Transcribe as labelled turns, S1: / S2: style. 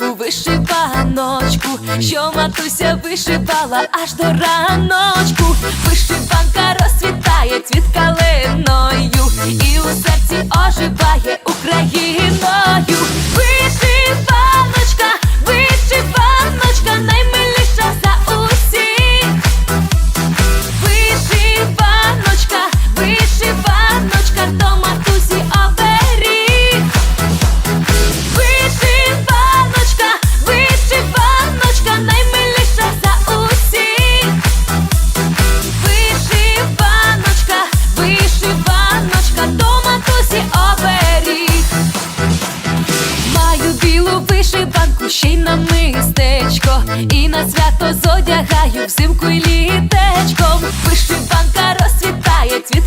S1: вишиванку, вишиваночку, що матуся вишивала аж до раночку. Вишиванка розцвітає цвіт калиною, на мистечко, і на свято зодягаю взимку і літечком. Вишиванка розцвітає цвіт